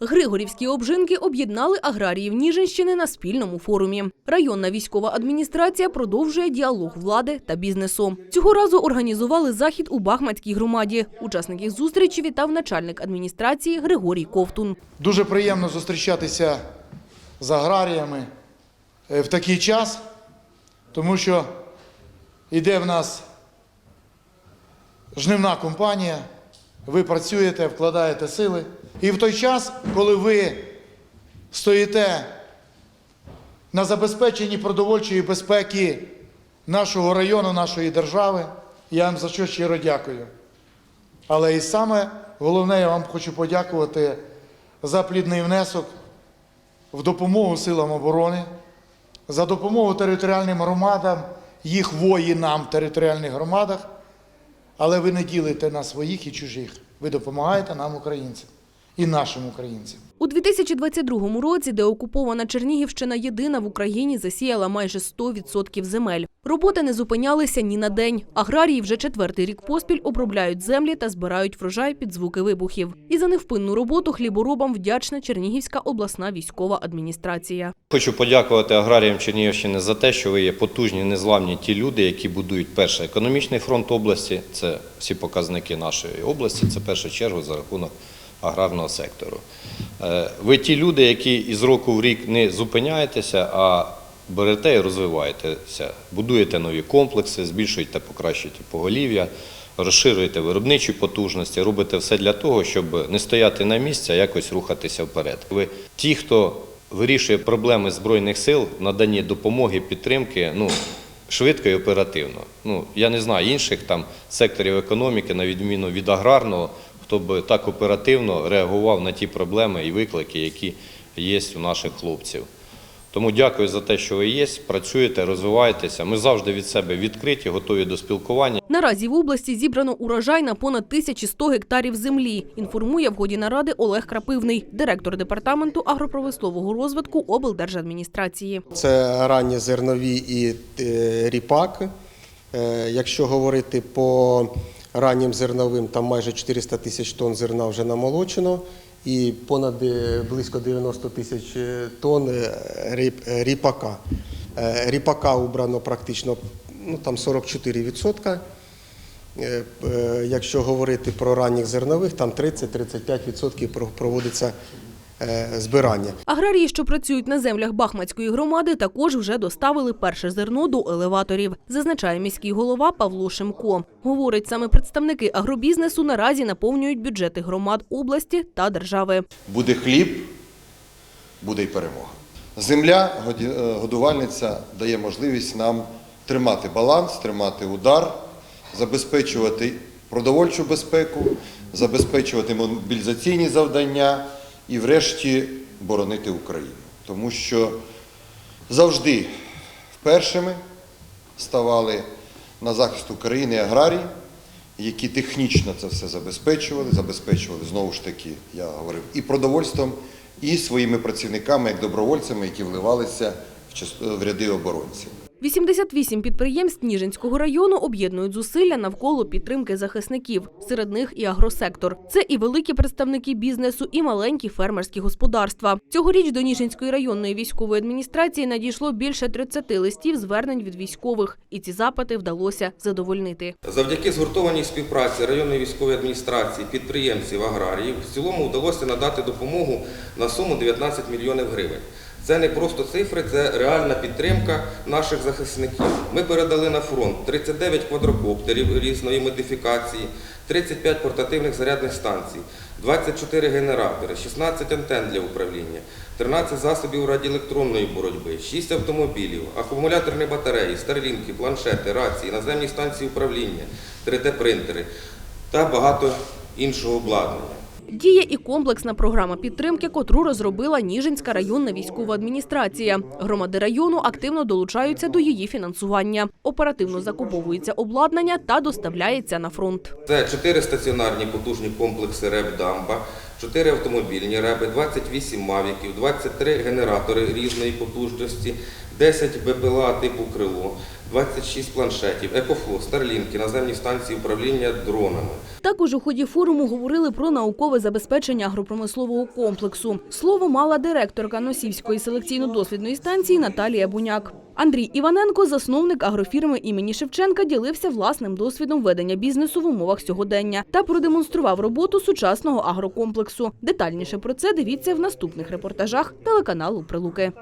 Григорівські обжинки об'єднали аграріїв Ніжинщини на спільному форумі. Районна військова адміністрація продовжує діалог влади та бізнесу. Цього разу організували захід у Бахмацькій громаді. Учасників зустрічі вітав начальник адміністрації Григорій Ковтун. Дуже приємно зустрічатися з аграріями е, в такий час, тому що йде в нас жнивна компанія, ви працюєте, вкладаєте сили. І в той час, коли ви стоїте на забезпеченні продовольчої безпеки нашого району, нашої держави, я вам за що щиро дякую. Але і саме головне, я вам хочу подякувати за плідний внесок в допомогу силам оборони, за допомогу територіальним громадам, їх воїнам в територіальних громадах. Але ви не ділите на своїх і чужих. Ви допомагаєте нам, українцям, і нашим українцям. У 2022 році деокупована Чернігівщина єдина в Україні засіяла майже 100% земель. Роботи не зупинялися ні на день. Аграрії вже четвертий рік поспіль обробляють землі та збирають врожай під звуки вибухів. І за невпинну роботу хліборобам вдячна Чернігівська обласна військова адміністрація. Хочу подякувати аграріям Чернігівщини за те, що ви є потужні, незламні ті люди, які будують перший економічний фронт області. Це всі показники нашої області. Це в першу чергу за рахунок аграрного сектору. Е, Ви ті люди, які із року в рік не зупиняєтеся, а берете і розвиваєтеся, будуєте нові комплекси, збільшуєте, покращуєте поголів'я, розширюєте виробничі потужності, робите все для того, щоб не стояти на місці, а якось рухатися вперед. Ви ті, хто вирішує проблеми збройних сил, наданні допомоги, підтримки, ну швидко і оперативно. Ну я не знаю інших там секторів економіки, на відміну від аграрного, хто б так оперативно реагував на ті проблеми і виклики, які є у наших хлопців. Тому дякую за те, що ви є, працюєте, розвиваєтеся. Ми завжди від себе відкриті, готові до спілкування. Наразі в області зібрано урожай на понад 1100 гектарів землі. Інформує в ході наради Олег Крапивний, директор департаменту агропромислового розвитку облдержадміністрації. Це ранні зернові і е, ріпак. Е, Якщо говорити по раннім зерновим, там майже 400 тисяч тонн зерна вже намолочено і понад е, близько 90 тисяч е, тонн е, ріп- ріпака. Ріпака убрано практично ну, там 44%. Е, е, Якщо говорити про ранніх зернових, там 30-35% проводиться збирання. Аграрії, що працюють на землях Бахмацької громади, також вже доставили перше зерно до елеваторів, зазначає міський голова Павло Шимко. Говорить, саме представники агробізнесу наразі наповнюють бюджети громад області та держави. Буде хліб, буде й перемога. Земля, годі- е, годувальниця дає можливість нам тримати баланс, тримати удар, забезпечувати продовольчу безпеку, забезпечувати мобілізаційні завдання і, врешті, боронити Україну. Тому що завжди першими ставали на захист України аграрії, які технічно це все забезпечували, забезпечували знову ж таки, я говорив, і продовольством, і своїми працівниками, як добровольцями, які вливалися в ряди оборонців. 88 підприємств Ніжинського району об'єднують зусилля навколо підтримки захисників. Серед них і агросектор. Це і великі представники бізнесу, і маленькі фермерські господарства. Цьогоріч до Ніжинської районної військової адміністрації надійшло більше 30 листів звернень від військових, і ці запити вдалося задовольнити. Завдяки згуртованій співпраці районної військової адміністрації, підприємців, аграріїв в цілому вдалося надати допомогу на суму 19 мільйонів гривень. Це не просто цифри, це реальна підтримка наших захисників. Ми передали на фронт 39 квадрокоптерів різної модифікації, 35 портативних зарядних станцій, 24 генератори, 16 антенн для управління, 13 засобів радіоелектронної боротьби, 6 автомобілів, акумуляторні батареї, старлінки, планшети, рації, наземні станції управління, 3D-принтери та багато іншого обладнання. Діє і комплексна програма підтримки, котру розробила Ніжинська районна військова адміністрація. Громади району активно долучаються до її фінансування. Оперативно закуповується обладнання та доставляється на фронт. Це чотири стаціонарні потужні комплекси РЕБ «Дамба», 4 автомобільні реби, 28 мавіків, 23 генератори різної потужності, 10 БПЛА типу крило, 26 планшетів, екофло, старлінки, наземні станції управління дронами. Також у ході форуму говорили про наукове забезпечення агропромислового комплексу. Слово мала директорка Носівської селекційно-дослідної станції Наталія Буняк. Андрій Іваненко, засновник агрофірми імені Шевченка, ділився власним досвідом ведення бізнесу в умовах сьогодення та продемонстрував роботу сучасного агрокомплексу. Детальніше про це дивіться в наступних репортажах телеканалу Прилуки.